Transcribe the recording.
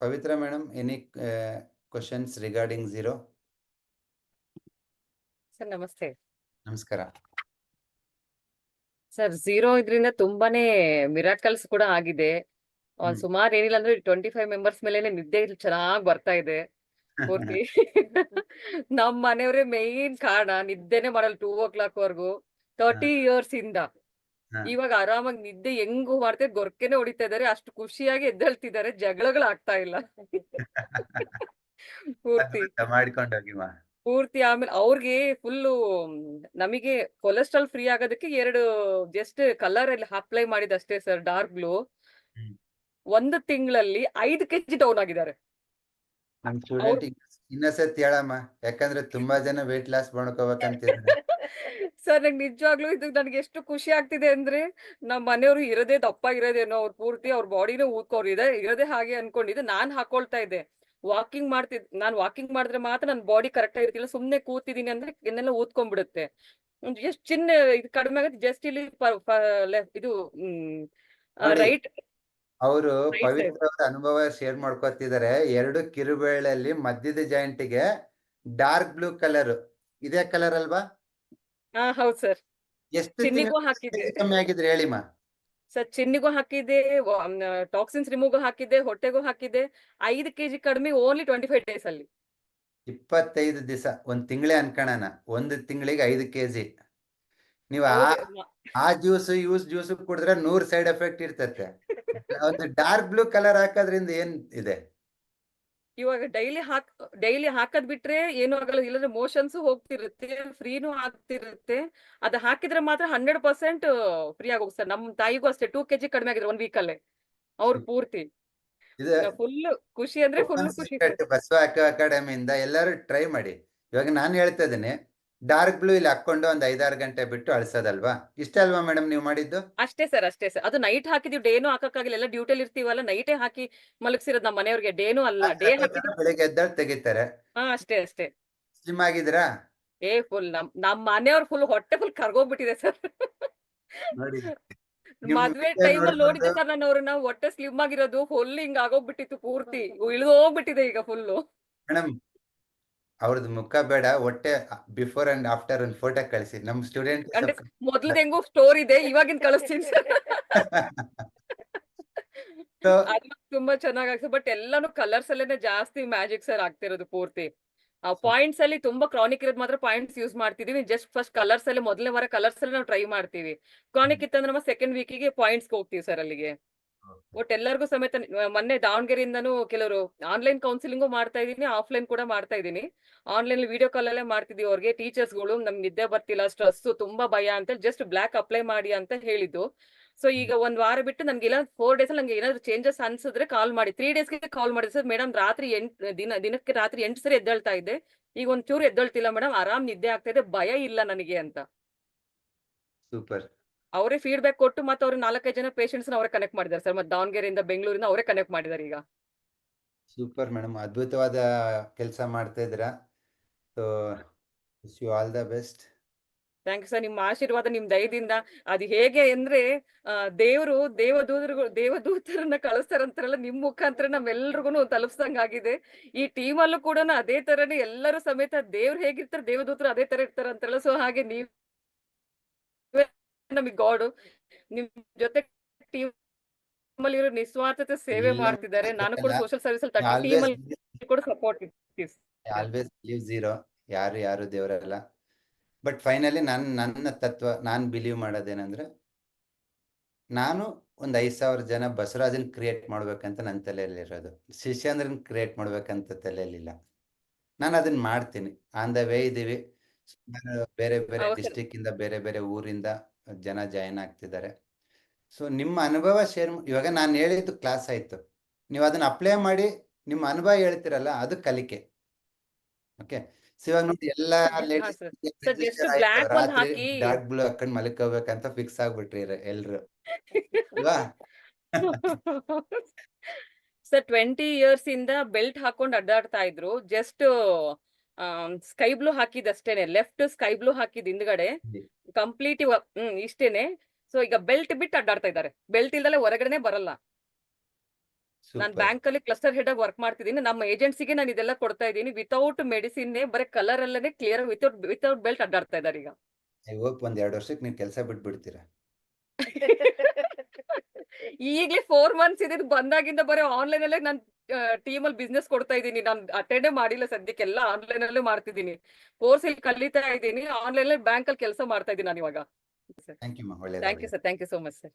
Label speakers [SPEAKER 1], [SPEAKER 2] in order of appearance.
[SPEAKER 1] Pavitra madam, any uh, questions regarding zero?
[SPEAKER 2] Sir ನಮಸ್ತೆ
[SPEAKER 1] ನಮಸ್ಕಾರ.
[SPEAKER 2] Sir zero ಇದ್ರಿಂದ ತುಂಬಾನೇ ಮಿರಾಕಲ್ಸ್ ಕೂಡ ಆಗಿದೆ ಒಂದ್
[SPEAKER 1] ಹ್ಮ್.
[SPEAKER 2] ಸುಮಾರು ಏನಿಲ್ಲ ಅಂದ್ರೆ ಟ್ವೆಂಟಿ ಫೈವ್ ಮೆಂಬರ್ಸ್ ಮೇಲೆನೆ ನಿದ್ದೆ ಚೆನ್ನಾಗ್ ಬರ್ತಾ ಇದೆ ಪೂರ್ತಿ ನಮ್ ಮನೆಯವರೇ ಮೇನ್ ಕಾರಣ ನಿದ್ದೆನೆ ಮಾಡಲ್ಲ ಟೂ ಓ ಕ್ಲಾಕ್ ವರ್ಗು ತರ್ಟಿ ಇಯರ್ಸ್ ಇಂದ. ಇವಾಗ ಆರಾಮಾಗಿ ನಿದ್ದೆ ಹೆಂಗು ಮಾಡ್ತಾ ಗೊರ್ಕೆನೆ ಹೊಡಿತಾ ಇದಾರೆ ಅಷ್ಟು ಖುಷಿಯಾಗಿ ಎದ್ದೇಳ್ತಿದ್ದಾರೆ ಜಗಳಗಳು ಆಗ್ತಾ ಇಲ್ಲ. ಪೂರ್ತಿ. ಪೂರ್ತಿ ಆಮೇಲೆ ಅವ್ರಿಗೆ ಫುಲ್ಲು ನಮಗೆ ಕೊಲೆಸ್ಟ್ರಾಲ್ ಫ್ರೀ ಆಗೋದಕ್ಕೆ ಎರಡು ಜಸ್ಟ್ ಕಲರ್ ಅಲ್ಲಿ ಅಪ್ಲೈ ಮಾಡಿದಷ್ಟೇ ಸರ್ ಡಾರ್ಕ್ ಬ್ಲೂ. ಒಂದು ತಿಂಗಳಲ್ಲಿ ಐದು ಕೆಜಿ ಡೌನ್ ಆಗಿದ್ದಾರೆ.
[SPEAKER 1] ನಮ್ ಸ್ಟೂಡೆಂಟ್ ಇನ್ನೊಂದ್ಸತಿ ಹೇಳಮ್ಮ ಯಾಕಂದ್ರೆ ತುಂಬಾ ಜನ ವೇಟ್ ಲಾಸ್ ಮಾಡ್ಕೋಬೇಕಂತಿದ್ದಾರೆ.
[SPEAKER 2] ಸರ್ ನಂಗೆ ನಿಜವಾಗ್ಲೂ ಇದು ನನಗೆ ಎಷ್ಟು ಖುಷಿ ಆಗ್ತಿದೆ ಅಂದ್ರೆ ನಮ್ಮ ಮನೆಯವರು ಇರೋದೇ ದಪ್ಪ ಇರೋದೇನೋ ಅವ್ರ ಪೂರ್ತಿ ಅವ್ರ ಬಾಡಿನೂ ಊದ್ಕೋರ್ ಇದೆ ಇರೋದೇ ಹಾಗೆ ಅನ್ಕೊಂಡಿದ್ದೆ ನಾನ್ ಹಾಕೊಳ್ತಾ ಇದ್ದೆ. ವಾಕಿಂಗ್ ಮಾಡ್ತಿದ್ ನಾನ್ ವಾಕಿಂಗ್ ಮಾಡಿದ್ರೆ ಮಾತ್ರ ನನ್ನ ಬಾಡಿ ಕರೆಕ್ಟ್ ಆಗಿರ್ತಿಲ್ಲ ಸುಮ್ನೆ ಕೂತಿದೀನಿ ಅಂದ್ರೆ ಇನ್ನೆಲ್ಲ ಊದ್ಕೊಂಡ್ಬಿಡುತ್ತೆ. ಎಷ್ಟು ಚಿನ್ನ ಇದು ಕಡಿಮೆ ಆಗುತ್ತೆ ಜಸ್ಟ್ ಇಲ್ಲಿ ಇದು. ರೈಟ್.
[SPEAKER 1] ಅವರು ಪವಿತ್ರ ಅನುಭವ ಶೇರ್ ಮಾಡ್ಕೊತಿದ್ದಾರೆ ಎರಡು ಕಿರುಬೇಳಲ್ಲಿ ಮಧ್ಯದ ಜಾಯಿಂಟ್ಗೆ ಡಾರ್ಕ್ ಬ್ಲೂ ಕಲರ್. ಇದೇ ಕಲರ್ ಅಲ್ವಾ?
[SPEAKER 2] ಹಾ ಹೌದ್ ಸರ್.
[SPEAKER 1] ಎಷ್ಟು
[SPEAKER 2] ಚಿನ್ನಿಗೂ
[SPEAKER 1] ಹಾಕಿದೆ
[SPEAKER 2] ಹಾಕಿದ್ದೆ.
[SPEAKER 1] ಕಮ್ಮಿ ಆಗಿದ್ರೆ ಹೇಳಿಮ್ಮ
[SPEAKER 2] ಸರ್ ಚಿನ್ನಿಗೂ ಹಾಕಿದ್ದೆ ಟಾಕ್ಸಿನ್ಸ್ ರಿಮೂವ್ ಹಾಕಿದ್ದೆ ಹೊಟ್ಟೆಗೂ ಹಾಕಿದ್ದೆ ಐದು ಕೆಜಿ ಕಡಿಮೆ ಓನ್ಲಿ ಟ್ವೆಂಟಿ ಫೈವ್ ಡೇಸ್ ಅಲ್ಲಿ.
[SPEAKER 1] ಇಪ್ಪತ್ತೈದು ದಿವಸ ಒಂದ್ ತಿಂಗಳೇ ಅನ್ಕೋಣ ಒಂದು ತಿಂಗಳಿಗೆ ಐದು ಕೆಜಿ. ನೀವು ಆ ಆ ಜ್ಯೂಸ್ ಯೂಸ್ ಜ್ಯೂಸ್ ಕುಡಿದ್ರೆ ನೂರ್ ಸೈಡ್ ಎಫೆಕ್ಟ್ ಇರ್ತತೆ. ಒಂದು ಡಾರ್ಕ್ ಬ್ಲೂ ಕಲರ್ ಹಾಕೋದ್ರಿಂದ ಏನ್ ಇದೆ?
[SPEAKER 2] ಇವಾಗ ಡೈಲಿ ಹಾಕ್ ಡೈಲಿ ಹಾಕದ್ ಬಿಟ್ರೆ ಏನು ಆಗಲ್ಲ. ಇಲ್ಲಂದ್ರೆ ಮೋಷನ್ಸ್ ಹೋಗ್ತಿರುತ್ತೆ ಫ್ರೀನೂ ಆಗ್ತಿರುತ್ತೆ. ಅದ್ ಹಾಕಿದ್ರೆ ಮಾತ್ರ ಹಂಡ್ರೆಡ್ ಪರ್ಸೆಂಟ್ ಫ್ರೀ ಆಗಿ ಸರ್. ನಮ್ ತಾಯಿಗೂ ಅಷ್ಟೇ ಟೂ ಕೆಜಿ ಕಡಿಮೆ ಆಗಿದ್ರೆ ಒಂದ್ ವೀಕ್ ಅಲ್ಲೇ. ಅವ್ರು ಪೂರ್ತಿ. ಫುಲ್ ಖುಷಿ ಅಂದ್ರೆ ಫುಲ್ ಖುಷಿ
[SPEAKER 1] ಬಸವ ಅಕಾಡೆಮಿಯಿಂದ ಎಲ್ಲರೂ ಟ್ರೈ ಮಾಡಿ. ಇವಾಗ ನಾನು ಹೇಳ್ತಾ ಇದ್ದೀನಿ ಡಾರ್ಕ್ ಬ್ಲೂ ಇಲ್ಲಿ ಹಾಕೊಂಡು ಒಂದ್ ಐದಾರು ಗಂಟೆ ಬಿಟ್ಟು ಅಳ್ಸೋದಲ್ವಾ? ಇಷ್ಟೇ ಅಲ್ವಾ ಮೇಡಮ್ ನೀವು ಮಾಡಿದ್ದು?
[SPEAKER 2] ಅಷ್ಟೇ ಸರ್ ಅಷ್ಟೇ ಸರ್ ಅದು ನೈಟ್ ಹಾಕಿದೀವಿ ಡೇನು ಹಾಕಕ್ಕಾಗಿಲ್ಲ. ಎಲ್ಲ ಡ್ಯೂಟಿಲಿ ಇರ್ತೀವಲ್ಲ ನೈಟೇ ಹಾಕಿ ಮಲಗಿಸಿರೋದು ನಮ್ಮ ಮನೆಯವ್ರಿಗೆ. ಡೇನು ಅಲ್ಲ ಡೇ ಹಾಕಿದ್ರೆ
[SPEAKER 1] ಬೆಳಿಗ್ಗೆ ಎದ್ದಾಳ್ ತೆಗಿತಾರೆ?
[SPEAKER 2] ಹಾ ಅಷ್ಟೇ ಅಷ್ಟೇ.
[SPEAKER 1] ಸ್ಲಿಮ್ ಆಗಿದ್ರಾ
[SPEAKER 2] ಏ ಫುಲ್ ನಮ್ ನಮ್ ಮನೆಯವ್ರ ಫುಲ್ ಹೊಟ್ಟೆ ಫುಲ್ ಕರ್ಗೋಗ್ಬಿಟ್ಟಿದೆ ಸರ್
[SPEAKER 1] ನೋಡಿ.
[SPEAKER 2] ಮದ್ವೆ ಟೈಮ್ ಅಲ್ಲಿ ನೋಡಿದ್ದೆ. ಸರ್ ನಾನು ಅವ್ರನ್ನ. ಹೊಟ್ಟೆ ಸ್ಲಿಮ್ ಆಗಿರೋದು ಫುಲ್ ಹಿಂಗ್ ಆಗೋಗ್ಬಿಟ್ಟಿತ್ತು ಪೂರ್ತಿ. ಇಳಿದು ಹೋಗ್ಬಿಟ್ಟಿದೆ ಈಗ ಫುಲ್ಲು
[SPEAKER 1] ಮೇಡಮ್ ಅವ್ರದ್ದು ಮುಖ ಬೇಡ ಒಟ್ಟೆ ಬಿಫೋರ್ ಅಂಡ್ ಆಫ್ಟರ್ ಒಂದು ಫೋಟೋ ಕಳಿಸಿ. ನಮ್ ಸ್ಟೂಡೆಂಟ್
[SPEAKER 2] ಮೊದ್ಲದ ಹೆಂಗೋ ಸ್ಟೋರ್ ಇದೆ ಇವಾಗಿನ ಕಳಿಸ್ತೀನಿ ಸರ್. ತುಂಬಾ ಚೆನ್ನಾಗಿ ಬಟ್ ಎಲ್ಲಾನು ಕಲರ್ಸ್ ಅಲ್ಲೇನೆ ಜಾಸ್ತಿ ಮ್ಯಾಜಿಕ್ ಸರ್ ಆಗ್ತಿರೋದು ಪೂರ್ತಿ. ಪಾಯಿಂಟ್ಸ್ ಅಲ್ಲಿ ತುಂಬಾ ಕ್ರಾನಿಕ್ ಇರೋದು ಮಾತ್ರ ಪಾಯಿಂಟ್ಸ್ ಯೂಸ್ ಮಾಡ್ತಿದೀವಿ ಜಸ್ಟ್ ಫಸ್ಟ್ ಕಲರ್ಸ್ ಅಲ್ಲಿ ಮೊದಲನೇ ವಾರ ಕಲರ್ಸ್ ಅಲ್ಲಿ ನಾವು ಟ್ರೈ ಮಾಡ್ತೀವಿ. ಕ್ರಾನಿಕ್ ಇತ್ತಂದ್ರೆ ಸೆಕೆಂಡ್ ವೀಕಿಗೆ ಪಾಯಿಂಟ್ಸ್ ಹೋಗ್ತೀವಿ ಸರ್ ಅಲ್ಲಿಗೆ. ಒಟ್ ಎಲ್ಲರಿಗೂ ಸಮೇತ ಮೊನ್ನೆ ದಾವಣಗೆರೆಯಿಂದನೂ ಕೆಲವರು ಆನ್ಲೈನ್ ಕೌನ್ಸಿಲಿಂಗು ಮಾಡ್ತಾ ಇದೀನಿ ಆಫ್ಲೈನ್ ಕೂಡ ಮಾಡ್ತಾ ಇದೀನಿ ಆನ್ಲೈನ್ ವಿಡಿಯೋ ಕಾಲ್ ಅಲ್ಲೇ ಮಾಡ್ತಿದೀವಿ ಅವ್ರಿಗೆ ಟೀಚರ್ಸ್ಗಳು ನಮ್ಗೆ ನಿದ್ದೆ ಬರ್ತಿಲ್ಲ ಸ್ಟ್ರೆಸ್ ತುಂಬಾ ಭಯ ಅಂತ ಜಸ್ಟ್ ಬ್ಲಾಕ್ ಅಪ್ಲೈ ಮಾಡಿ ಅಂತ ಹೇಳಿದ್ದು. ಸೊ ಈಗ ಒಂದ್ ವಾರ ಬಿಟ್ಟು ನನ್ಗೆ ಇಲ್ಲ ಫೋರ್ ಡೇಸ್ ಅಲ್ಲಿ ನಂಗೆ ಏನಾದ್ರು ಚೇಂಜಸ್ ಅನ್ಸಿದ್ರೆ ಕಾಲ್ ಮಾಡಿ. ತ್ರೀ ಡೇಸ್ಗೆ ಕಾಲ್ ಮಾಡಿ ಸರ್ ಮೇಡಮ್ ರಾತ್ರಿ ಎಂಟ್ ದಿನ ದಿನಕ್ಕೆ ರಾತ್ರಿ ಎಂಟು ಸರಿ ಎದ್ದೇಳ್ತಾ ಇದ್ದೆ. ಈಗ ಒಂದ್ ಚೂರು ಎದ್ದೇಳ್ತಿಲ್ಲ ಮೇಡಮ್ ಆರಾಮ್ ನಿದ್ದೆ ಆಗ್ತಾ ಇದೆ ಭಯ ಇಲ್ಲ ನನಗೆ ಅಂತ.
[SPEAKER 1] ಸೂಪರ್
[SPEAKER 2] ಅವರೇ ಫೀಡ್ಬ್ಯಾಕ್ ಕೊಟ್ಟು ಮತ್ತೆ ಅವ್ರ ನಾಲ್ಕೈದು ಜನ ಪೇಷಂಟ್ಸ್ ಅವರೇ ಕನೆಕ್ಟ್ ಮಾಡಿದ್ದಾರೆ ಸರ್ ಮತ್ತೆ ದಾವಣಗೆರೆಯಿಂದ ಬೆಂಗಳೂರಿಂದ ಅವರೇ ಕನೆಕ್ಟ್ ಮಾಡಿದ್ದಾರೆ ಈಗ.
[SPEAKER 1] ಸೂಪರ್ ಮೇಡಮ್ ಅದ್ಭುತವಾದ ಕೆಲಸ ಮಾಡ್ತಾ ಇದ್ರ so wish you all the best
[SPEAKER 2] thank you sir ನಿಮ್ಮ ಆಶೀರ್ವಾದ ನಿಮ್ ದಯದಿಂದ. ಅದು ಹೇಗೆ ಅಂದ್ರೆ ದೇವರು ದೇವದೂತರುಗಳು ದೇವದೂತರು ದೇವದೂತರನ್ನ ಕಳಿಸ್ತಾರಂತಾರಲ್ಲ ನಿಮ್ ಮುಖಾಂತರ ನಮ್ಮೆಲ್ರಿಗೂ ತಲುಪಿಸ್ದಂಗಾಗಿದೆ ಈ ಟೀಮ್ ಅಲ್ಲೂ ಕೂಡ ಅದೇ ತರನೇ ಎಲ್ಲರೂ ಸಮೇತ ದೇವ್ರು ಹೇಗಿರ್ತಾರೆ ದೇವದೂತರು ಅದೇ ತರ ಇರ್ತಾರ ಅಂತಾರಲ್ಲ ಸೊ ಹಾಗೆ ನೀವು ನಮಗೆ ಗಾಡ್. ನಿಮ್ ಜೊತೆ ಟೀಮ್ ಅಲ್ಲಿ ಇರೋ ನಿಸ್ವಾರ್ಥತೆ ಸೇವೆ ಮಾಡ್ತಿದ್ದಾರೆ. ನಾನು ಕೂಡ. ಸೋಷಿಯಲ್ ಸರ್ವಿಸ್ ಅಲ್ಲಿ ಟೀಮ್ ಅಲ್ಲಿ ಕೂಡ support is
[SPEAKER 1] always leave zero ಯಾರು ಯಾರು ದೇವರಲ್ಲ. ಬಟ್ ಫೈನಲಿ ನನ್ ನನ್ನ ತತ್ವ ನಾನು ಬಿಲೀವ್ ಮಾಡೋದೇನಂದ್ರೆ ನಾನು ಒಂದು ಐದು ಸಾವಿರ ಜನ ಬಸವರಾಜನ್ ಕ್ರಿಯೇಟ್ ಮಾಡ್ಬೇಕಂತ ನನ್ನ ತಲೆಯಲ್ಲಿರೋದು ಶಿಷ್ಯಾಂದ್ರನ್ ಕ್ರಿಯೇಟ್ ಮಾಡ್ಬೇಕಂತ ತಲೆಯಲ್ಲಿಲ್ಲ ನಾನು ಅದನ್ನ ಮಾಡ್ತೀನಿ. ಆನ್ ದ ವೇ ಇದೀವಿ. ಬೇರೆ ಬೇರೆ. ಡಿಸ್ಟಿಕ್ ಇಂದ ಬೇರೆ ಬೇರೆ ಊರಿಂದ ಜನ ಜಾಯಿನ್ ಆಗ್ತಿದ್ದಾರೆ. ಸೊ ನಿಮ್ಮ ಅನುಭವ ಶೇರ್ ಇವಾಗ ನಾನು ಹೇಳಿದ್ದು ಕ್ಲಾಸ್ ಆಯ್ತು. ನೀವು ಅದನ್ನ ಅಪ್ಲೈ ಮಾಡಿ ನಿಮ್ಮ ಅನುಭವ ಹೇಳ್ತಿರಲ್ಲ ಅದು ಕಲಿಕೆ. ಓಕೆ ಇವಾಗ ನೋಡಿ ಎಲ್ಲ. ಡಾರ್ಕ್ ಬ್ಲೂ ಹಾಕೊಂಡು ಮಲ್ಕೋಬೇಕಂತ ಫಿಕ್ಸ್ ಆಗ್ಬಿಟ್ರಿ ಎಲ್ರು.
[SPEAKER 2] ಸರ್ ಟ್ವೆಂಟಿ ಇಯರ್ಸ್ ಇಂದ ಬೆಲ್ಟ್ ಹಾಕೊಂಡು ಅಡ್ಡಾಡ್ತಾ ಇದ್ರು. ಜಸ್ಟ್ ಸ್ಕೈ ಬ್ಲೂ ಹಾಕಿದಷ್ಟೇನೆ ಲೆಫ್ಟ್ ಸ್ಕೈ ಬ್ಲೂ ಹಾಕಿದ್ ಹಿಂದ್ಗಡೆ ಕಂಪ್ಲೀಟ್ ಹ್ಮ್ ಇಷ್ಟೇನೆ. ಸೊ ಈಗ ಬೆಲ್ಟ್ ಬಿಟ್ಟು ಅಡ್ಡಾಡ್ತಾ ಇದ್ದಾರೆ. ಬೆಲ್ಟ್ ಇಲ್ದಲೆ ಹೊರಗಡೆನೆ ಬರಲ್ಲ. ನಾನು ಬ್ಯಾಂಕ್ ಅಲ್ಲಿ ಕ್ಲಸ್ಟರ್ ಹೆಡ್ ಆಗಿ ವರ್ಕ್ ಮಾಡ್ತಿದ್ದೀನಿ. ನಮ್ಮ ಏಜೆನ್ಸಿಗೆ ನಾನು ಇದೆಲ್ಲ ಕೊಡ್ತಾ ಇದ್ದೀನಿ. ವಿತೌಟ್ ಮೆಡಿಸಿನ್ ಬರೀ ಕಲರ್ ಅಲ್ಲೇ ಕ್ಲಿಯರ್ ವಿತೌಟ್ ವಿತೌಟ್ ಬೆಲ್ಟ್ ಅಡ್ಡಾಡ್ತಾ ಇದ್ದಾರೆ ಈಗ.
[SPEAKER 1] ಹೋಗಿ ಒಂದ್ ಎರಡು ವರ್ಷಕ್ಕೆ ನೀವು ಕೆಲಸ ಬಿಟ್ಬಿಡ್ತೀರಾ?
[SPEAKER 2] ಈಗಲೇ ಫೋರ್ ಮಂತ್ಸ್ ಇದ್ ಬಂದಾಗಿಂದ ಬರೀ ಆನ್ಲೈನ್ ಅಲ್ಲೇ ನಾನು ಟೀಮ್ ಅಲ್ಲಿ ಬಿಸ್ನೆಸ್ ಕೊಡ್ತಾ ಇದ್ದೀನಿ. ನಾನು ಅಟೆಂಡೇ ಮಾಡಿಲ್ಲ ಸದ್ಯಕ್ಕೆಲ್ಲ ಆನ್ಲೈನ್ ಅಲ್ಲೇ ಮಾಡ್ತಿದ್ದೀನಿ. ಕೋರ್ಸ್ ಇಲ್ಲಿ ಕಲಿತಾ ಇದ್ದೀನಿ. ಆನ್ಲೈನ್ ಅಲ್ಲಿ ಬ್ಯಾಂಕ್ ಅಲ್ಲಿ ಕೆಲಸ ಮಾಡ್ತಾ ಇದ್ದೀನಿ ನಾನು ಇವಾಗ.
[SPEAKER 1] Thank you
[SPEAKER 2] thank you sir thank you so much sir